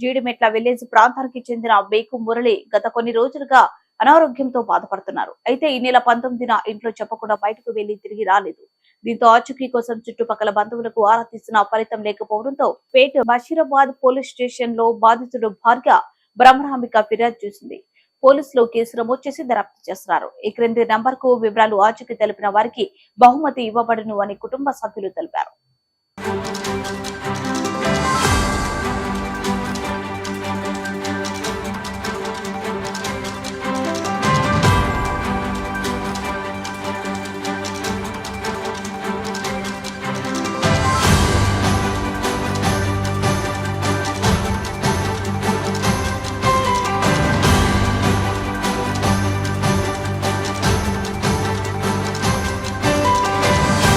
Jeedimetla village ప్రాంతానికి చెందిన బేకు మురళి గత కొన్ని రోజులుగా అనారోగ్యంతో బాధపడుతున్నారు. అయితే ఈ నెల పంతొమ్మిదిన ఇంట్లో చెప్పకుండా బయటకు వెళ్ళి తిరిగి రాలేదు. దీంతో ఆచూకీ కోసం చుట్టుపక్కల బంధువులకు ఆరా తీసిన ఫలితం లేకపోవడంతో పేట బషీరాబాద్ పోలీస్ స్టేషన్లో బాధితుడు భార్య బ్రహ్మరాంబిక ఫిర్యాదు చేసింది. పోలీసులు కేసు నమోదు చేసి దర్యాప్తు చేస్తున్నారు. ఈ క్రింది నంబర్కు వివరాలు ఆచూకీ తెలిపిన వారికి బహుమతి ఇవ్వబడును అని కుటుంబ సభ్యులు తెలిపారు.